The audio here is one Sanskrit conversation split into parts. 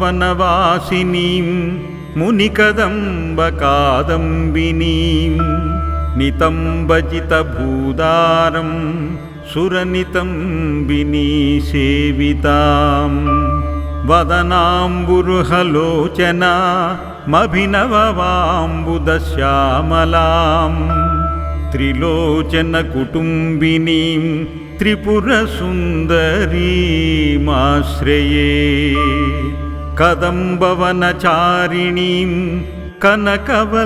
कदम्बवनवासिनीं मुनिकदम्बकादम्बिनीं नितम्बजितभूदारं सुरनितम्बिनी सेवितां वदनाम्बुरुहलोचना मभिनववाम्बुदश्यामलां त्रिलोचनकुटुम्बिनीं त्रिपुरसुन्दरीमाश्रये कदम्बवनचारिणीं कनकवल्लकीधारिणीं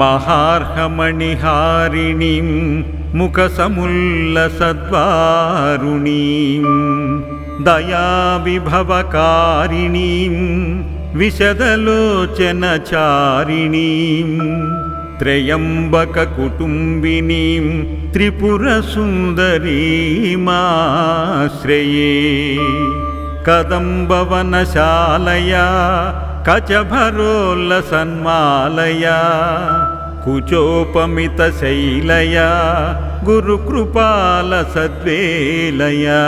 महार्हमणिहारिणीं मुखसमुल्लसद्वारुणीं दयाविभवकारिणीं विशदलोचनचारिणीं त्र्यम्बककुटुम्बिनीं त्रिपुरसुन्दरीमाश्रये कदम्बवनशालया कचभरोल्लसन्मालया कुचोपमितशैलया गुरुकृपालसद्वेलया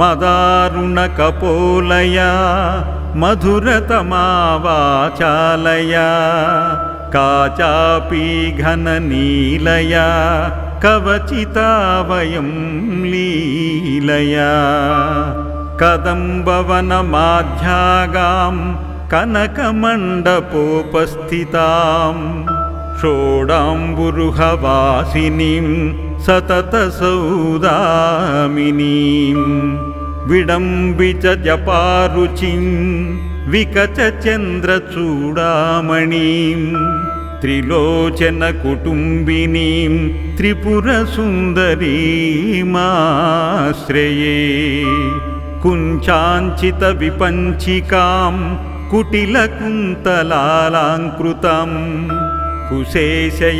मदारुणकपोलया मधुरतमावाचालया काचापि घननीलया कवचिता वयं लीलया। कदम्बवनमाध्यागां कनकमण्डपोपस्थितां षोडाम्बुरुहवासिनीं सततसौदामिनीं। विडम्बिच जपारुचिं विकचचन्द्रचूडामणिं त्रिलोचनकुटुम्बिनीं त्रिपुरसुन्दरीमाश्रये कुञ्चाञ्चितविपञ्चिकां कुटिलकुन्तलालाङ्कृतं कुशेशयनिवासिनीं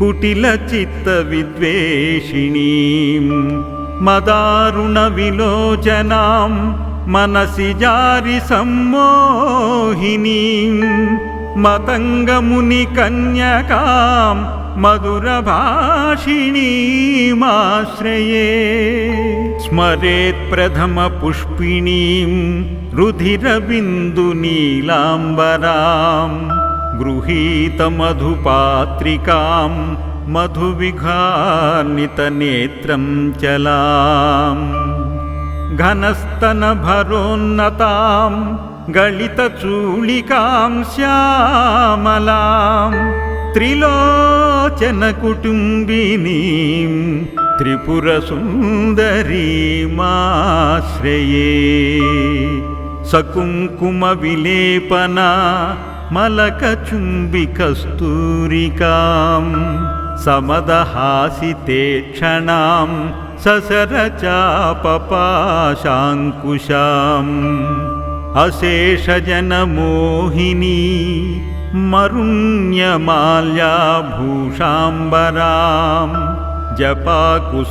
कुटिलचित्तविद्वेषिणीं मदारुणविलोचनां मनसि जारिसम्मोहिनीं मतङ्गमुनिकन्यकां मधुरभाषिणीमाश्रये स्मरेत् प्रथमपुष्पिणीं रुधिरबिन्दुनीलाम्बरां गृहीतमधुपात्रिकां मधुविघानितनेत्रं चलाम् घनस्तनभरोन्नतां गलितचूलिकां श्यामलां त्रिलोचनकुटुम्बिनीं त्रिपुरसुन्दरीमाश्रये सकुङ्कुमविलेपना मलकचुम्बिकस्तूरिकां समदहासिते क्षणां ससरचापपाशाङ्कुशाम् अशेषजनमोहिनी मरुण्यमाल्याभूषाम्बरां जपाकुसुमभासुरां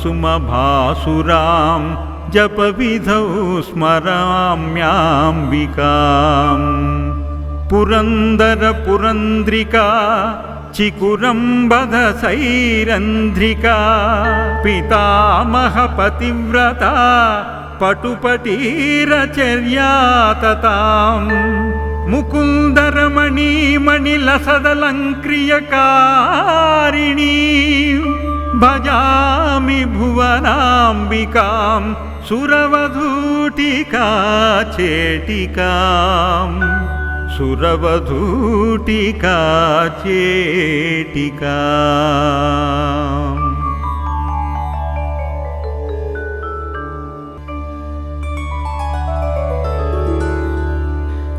जपविधौ स्मराम्याम्बिकाम् पुरन्दरपुरन्द्रिका चिकुरम्बधसैरन्ध्रिका पितामहपतिव्रता पटुपटीरचर्या ततां मुकुन्दरमणीमणिलसदलङ्क्रियकारिणी भजामि भुवनाम्बिकां सुरवधूटिका चेटिकाम् सुरवधूटिका चेटिका।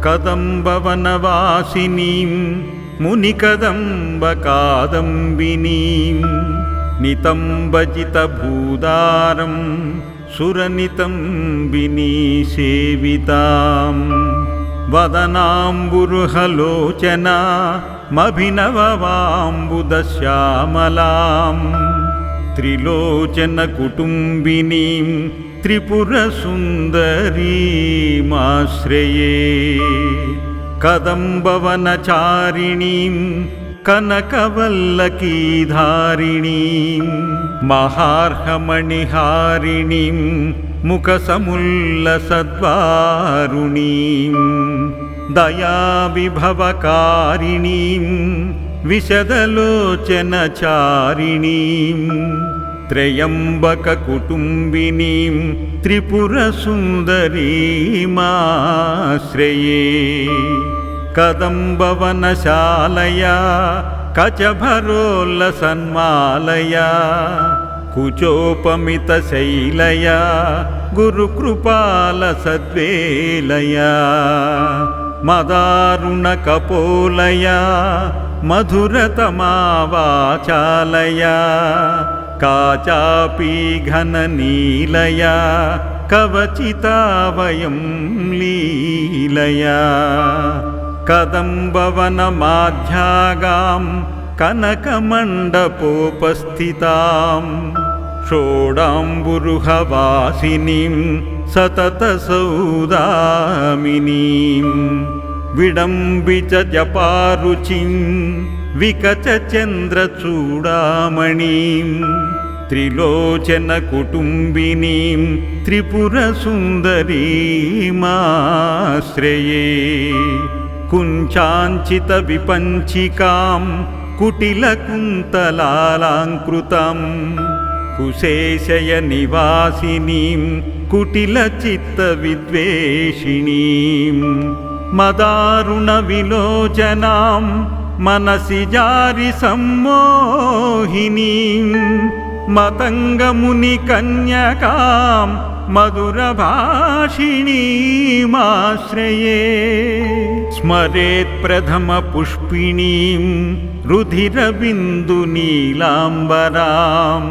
कदम्बवनवासिनीं मुनिकदम्बकादम्बिनीं नितम्बजितभूदारं सुरनितम्बिनी सेविताम् वदनाम्बुरुहलोचना मभिनववाम्बुदश्यामलां त्रिलोचनकुटुम्बिनीं त्रिपुरसुन्दरीमाश्रये कदम्बवनचारिणीं कनकवल्लकीधारिणीं महार्हमणिहारिणीं मुखसमुल्लसद्वारुणीं दयाविभवकारिणीं विशदलोचनचारिणीं त्र्यम्बककुटुम्बिनीं त्रिपुरसुन्दरीमाश्रये कदम्बवनशालया कचभरोल्लसन्मालया कुचोपमितशैलया गुरुकृपालसद्वेलया मदारुणकपोलया मधुरतमावाचालया काचापि घननीलया कवचिता वयं लीलया कदम्बवनमाध्यागां कनकमण्डपोपस्थितां षोडाम्बुरुहवासिनीं सततसौदामिनीं विडम्बिच जपारुचिं विकचचन्द्रचूडामणिं त्रिलोचनकुटुम्बिनीं त्रिपुरसुन्दरीमाश्रये कुञ्चाञ्चितविपञ्चिकां कुटिलकुन्तलालाङ्कृतं कुशेशयनिवासिनीं कुटिलचित्तविद्वेषिणीं मदारुणविलोचनां मनसि जारिसम्मोहिनीं मतङ्गमुनिकन्यकां मधुरभाषिणीमाश्रये स्मरेत् प्रथमपुष्पिणीं रुधिरबिन्दुनीलाम्बरां।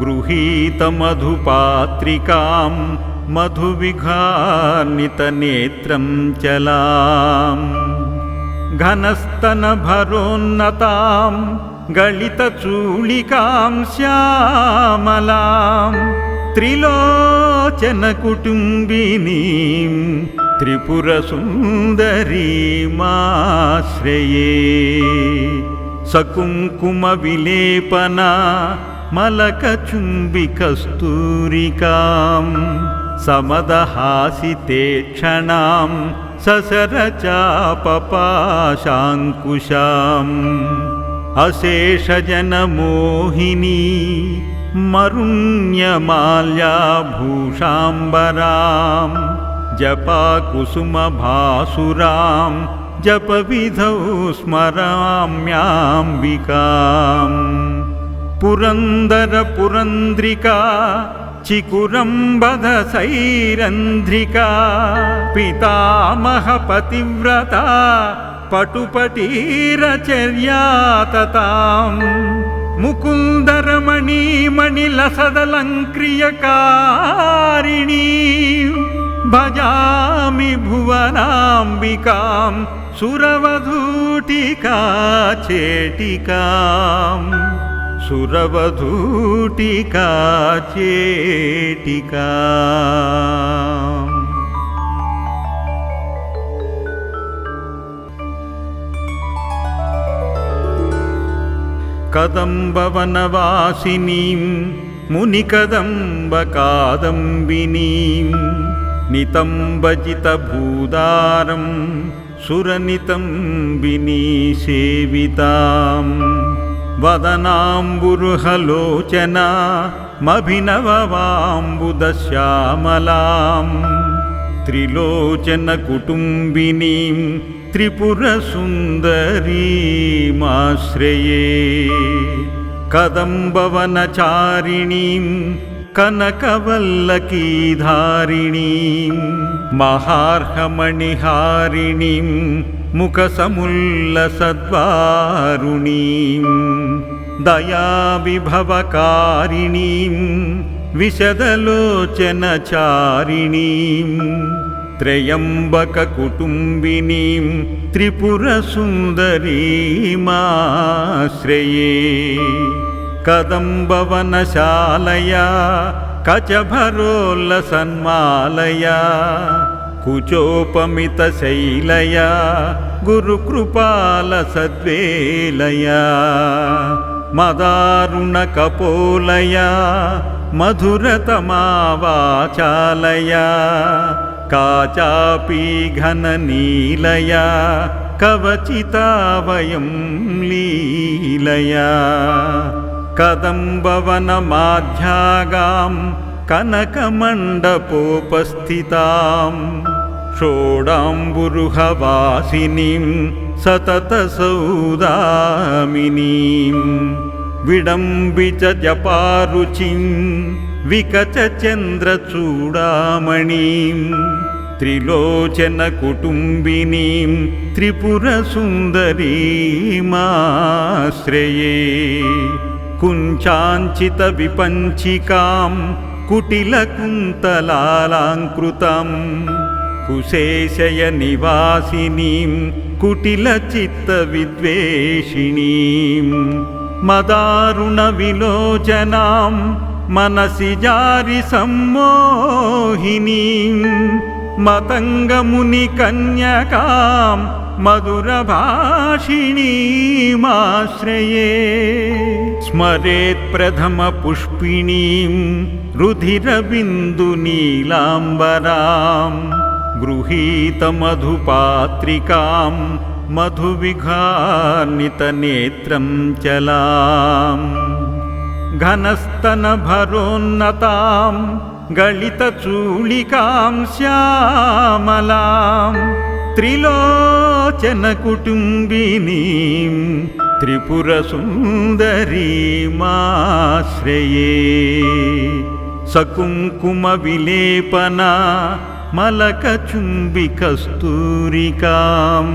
गृहीतमधुपात्रिकां मधुविघानितनेत्रं चलाम्। घनस्तनभरोन्नतां गलितचूलिकां श्यामलां त्रिलोचनकुटुम्बिनीं त्रिपुरसुन्दरीमाश्रये सकुङ्कुमविलेपना मलकचुम्बिकस्तूरिकां समदहासिते क्षणां ससरचापपाशाङ्कुशाम् अशेषजनमोहिनी मरुण्यमाल्याभूषाम्बरां जपाकुसुमभासुरां जपविधौ स्मराम्याम्बिकाम् पुरन्दरपुरन्द्रिका चिकुरम्बधसैरन्ध्रिका पितामहपतिव्रता पटुपटीरचर्या तताम् मुकुन्दरमणीमणिलसदलङ्क्रियकारिणी भजामि भुवनाम्बिकां सुरवधूटिका चेटिकाम् सुरवधूटिका चेटिका कदम्बवनवासिनीं मुनिकदम्बकादम्बिनीं नितम्बजितभूदारं सुरनितम्बिनीसेविताम् वदनाम्बुरुहलोचना मभिनववाम्बुदश्यामलां त्रिलोचनकुटुम्बिनीं त्रिपुरसुन्दरीमाश्रये कदम्बवनचारिणीं कनकवल्लकीधारिणीं महार्हमणिहारिणीं मुखसमुल्लसद्वारुणीं दयाविभवकारिणीं विशदलोचनचारिणीं त्र्यम्बककुटुम्बिनीं त्रिपुरसुन्दरीमाश्रये कदम्बवनशालया कचभरोल्लसन्मालया कुचोपमितशैलया गुरुकृपालसद्वेलया मदारुणकपोलया मधुरतमावाचालया काचापि घननीलया कवचिता वयं लीलया। कदम्बवनमाध्यागां कनकमण्डपोपस्थितां षोडाम्बुरुहवासिनीं सततसौदामिनीं। विडम्बिच जपारुचिं विकचचन्द्रचूडामणिं त्रिलोचनकुटुम्बिनीं त्रिपुरसुन्दरीमाश्रये कुञ्चाञ्चितविपञ्चिकां कुटिलकुन्तलालाङ्कृतं कुशेशयनिवासिनीं कुटिलचित्तविद्वेषिणीं मदारुणविलोचनां मनसि जारि सम्मोहिनीं मतङ्गमुनिकन्यकां मधुरभाषिणीमाश्रये स्मरेत् प्रथमपुष्पिणीं रुधिरबिन्दुनीलाम्बरां गृहीतमधुपात्रिकां मधुविघानितनेत्रं चलाम् घनस्तनभरोन्नतां गलितचूलिकां श्यामलां त्रिलोचनकुटुम्बिनीं त्रिपुरसुन्दरीमाश्रये सकुङ्कुमविलेपना मलकचुम्बिकस्तूरिकां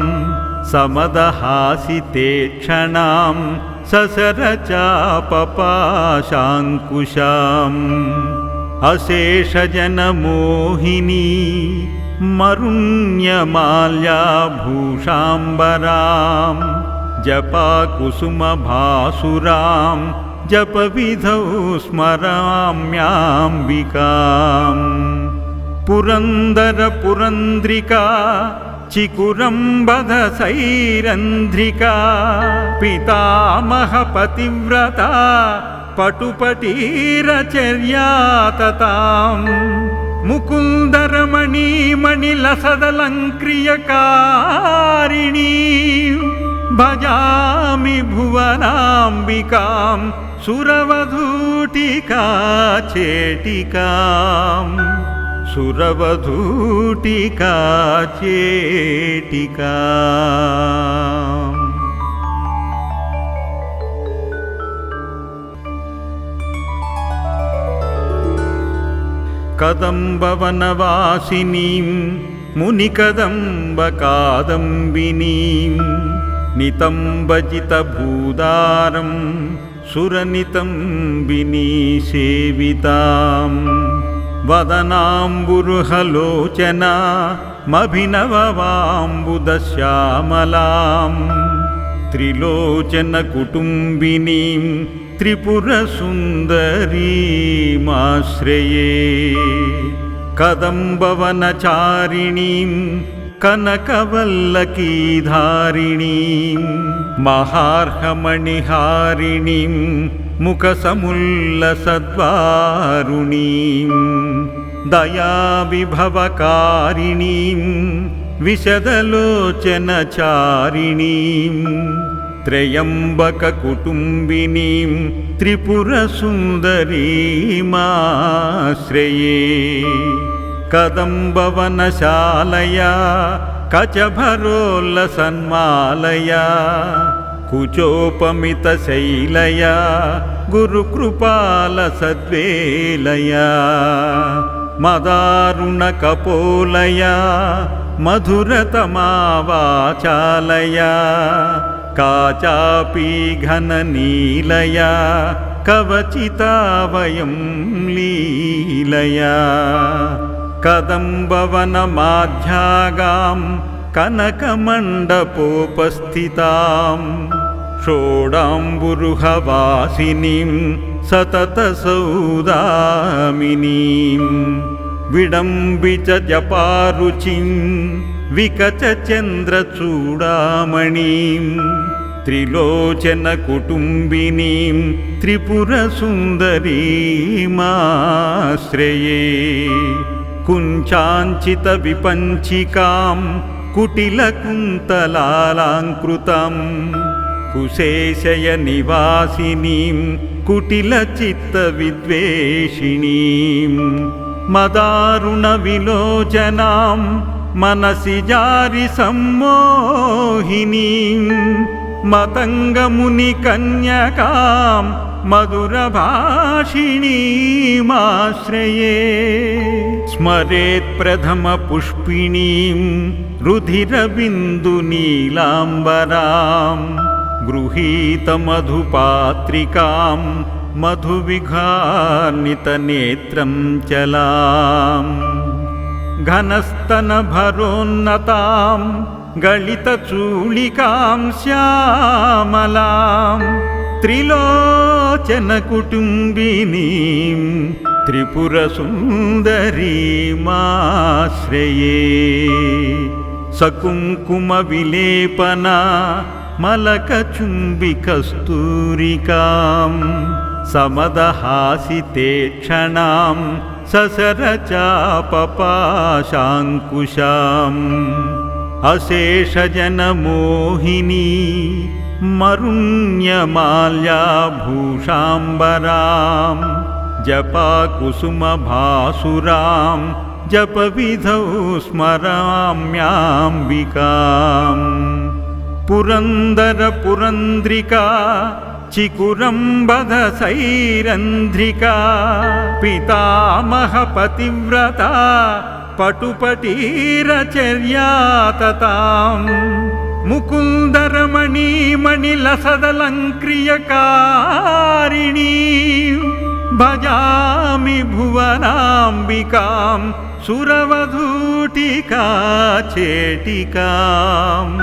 समदहासिते क्षणां ससरचापपाशाङ्कुशाम् अशेषजनमोहिनी मरुण्यमाल्याभूषाम्बरां जपाकुसुमभासुरां जपविधौ स्मराम्याम्बिकाम् पुरन्दरपुरन्द्रिका चिकुरम्बधसैरन्ध्रिका पितामहपतिव्रता पटुपटीरचर्या तताम् मुकुन्दरमणीमणिलसदलङ्क्रियकारिणी भजामि भुवनाम्बिकां सुरवधूटिका चेटिकाम् सुरवधूटिका चेटिका। कदम्बवनवासिनीं मुनिकदम्बकादम्बिनीं नितम्बजितभूदारं सुरनितम्बिनीसेविताम्। वदनाम्बुरुहलोचना मभिनववाम्बुदश्यामलां त्रिलोचनकुटुम्बिनीं त्रिपुरसुन्दरीमाश्रये कदम्बवनचारिणीं कनकवल्लकीधारिणीं महार्हमणिहारिणीं मुखसमुल्लसद्वारुणीं दयाविभवकारिणीं विशदलोचनचारिणीं त्र्यम्बककुटुम्बिनीं त्रिपुरसुन्दरीमाश्रये कदम्बवनशालया कचभरोल्लसन्मालया कुचोपमितशैलया गुरुकृपालसद्वेलया मदारुणकपोलया मधुरतमावाचालया काचापि घननीलया कवचिता वयं लीलया। कदम्बवनमाध्यागां कनकमण्डपोपस्थितां षोडाम्बुरुहवासिनीं सततसौदामिनीं विडम्बि च जपारुचिं विकचचन्द्रचूडामणिं त्रिलोचनकुटुम्बिनीं त्रिपुरसुन्दरीमाश्रये कुञ्चाञ्चितविपञ्चिकां कुटिलकुन्तलालाङ्कृतम् कुशेशयनिवासिनीं कुटिलचित्तविद्वेषिणीम् मदारुणविलोचनां मनसि जारि सम्मोहिनीं मतङ्गमुनिकन्यकां मधुरभाषिणीमाश्रये। स्मरेत्प्रथमपुष्पिणीं रुधिरबिन्दुनीलाम्बरां गृहीतमधुपात्रिकां मधुविघानितनेत्रं चलाम् घनस्तनभरोन्नतां गलितचूलिकां श्यामलां त्रिलोचनकुटुम्बिनीं त्रिपुरसुन्दरीमाश्रये सकुङ्कुमविलेपना मलकचुम्बिकस्तूरिकां समदहासिते क्षणां ससरचापपाशाङ्कुशाम्। अशेषजनमोहिनी मरुण्यमाल्याभूषाम्बरां जपाकुसुमभासुरां जपविधौ स्मराम्याम्बिकाम् पुरन्दरपुरन्द्रिका चिकुरम्बधसैरन्ध्रिका पितामहपतिव्रता पटुपटीरचर्या तताम् मुकुन्दरमणिमणिलसदलङ्क्रियकारिणी भजामि भुवनाम्बिकां सुरवधूटिका चेटिकाम्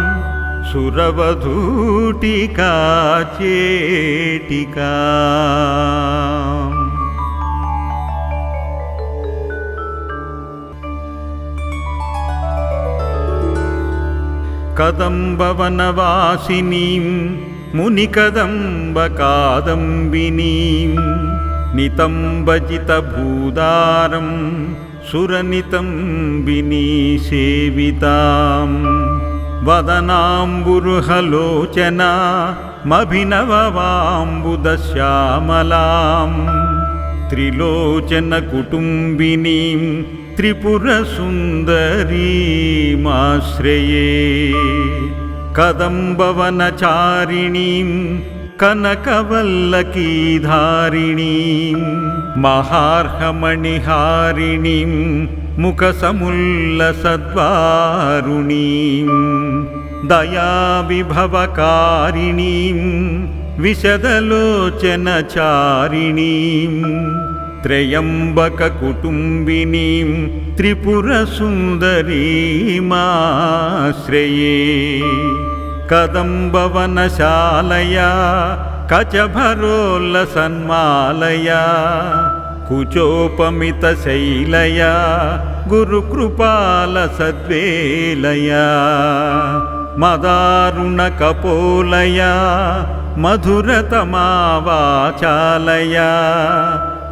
सुरवधूटिका चेटिका। कदम्बवनवासिनीं मुनिकदम्बकादम्बिनीं नितम्बजितभूदारं सुरनितम्बिनी सेविताम् वदनाम्बुरुहलोचना मभिनववाम्बुदश्यामलां त्रिलोचनकुटुम्बिनीं त्रिपुरसुन्दरीमाश्रये कदम्बवनचारिणीं कनकवल्लकीधारिणीं महार्हमणिहारिणीं मुखसमुल्लसद्वारुणीं दयाविभवकारिणीं विशदलोचनचारिणीं त्र्यम्बककुटुम्बिनीं त्रिपुरसुन्दरीमाश्रये कदम्बवनशालया कचभरोल्लसन्मालया कुचोपमितशैलया गुरुकृपालसद्वेलया मदारुणकपोलया मधुरतमावाचालया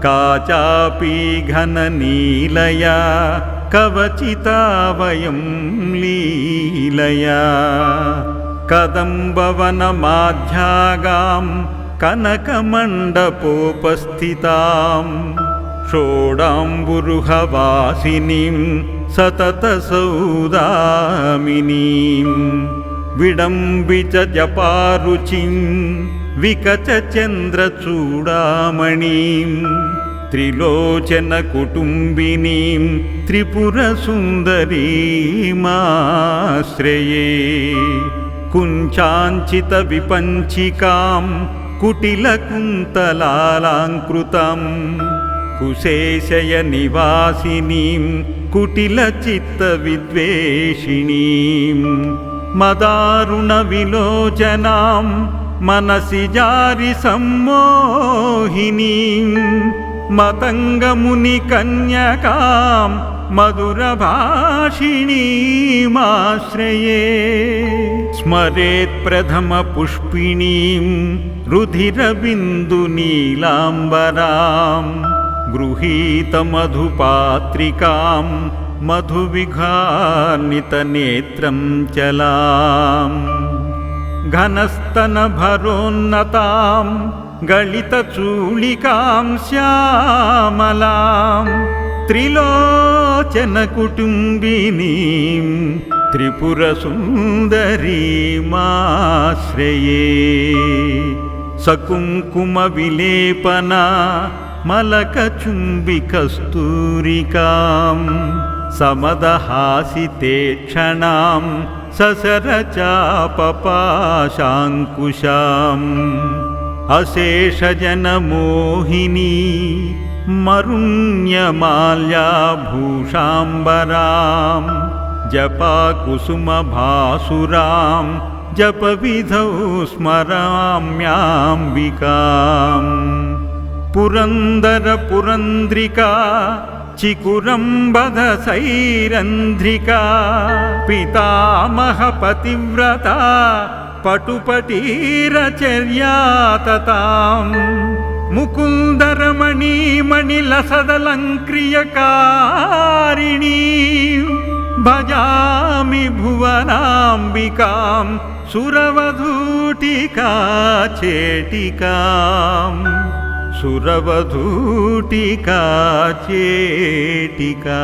काचापि घननीलया कवचिता वयं लीलया कदम्बवनमाध्यागां कनकमण्डपोपस्थितां षोडाम्बुरुहवासिनीं सततसौदामिनीं विडम्बि च जपारुचिं विकचचन्द्रचूडामणिं त्रिलोचनकुटुम्बिनीं त्रिपुरसुन्दरीमाश्रये कुञ्चाञ्चितविपञ्चिकां कुटिलकुन्तलालाङ्कृतं कुशेशयनिवासिनीं कुटिलचित्तविद्वेषिणीं मदारुणविलोचनां मनसि जारि सम्मोहिनीं मतङ्गमुनिकन्यकां मधुरभाषिणीमाश्रये स्मरेत् प्रथमपुष्पिणीं रुधिरबिन्दुनीलाम्बरां गृहीतमधुपात्रिकां मधुविघानितनेत्रं चलाम्। घनस्तनभरोन्नतां गलितचूलिकां श्यामलां त्रिलोचनकुटुम्बिनीं त्रिपुरसुन्दरीमाश्रये सकुङ्कुमविलेपना मलकचुम्बिकस्तूरिकां समदहासिते क्षणां ससरचापपाशाङ्कुशाम् अशेषजनमोहिनी मरुण्यमाल्याभूषाम्बरां जपाकुसुमभासुरां जपविधौ स्मराम्याम्बिकाम् पुरन्दरपुरन्द्रिका चिकुरम्बधसैरन्ध्रिका पितामहपतिव्रता पटुपटीरचर्यातताम् मुकुन्दरमणिमणिलसदलङ्क्रियकारिणी भजामि भुवनाम्बिकां सुरवधूटिका चेटिकाम् सुरवधूटिका चेटिका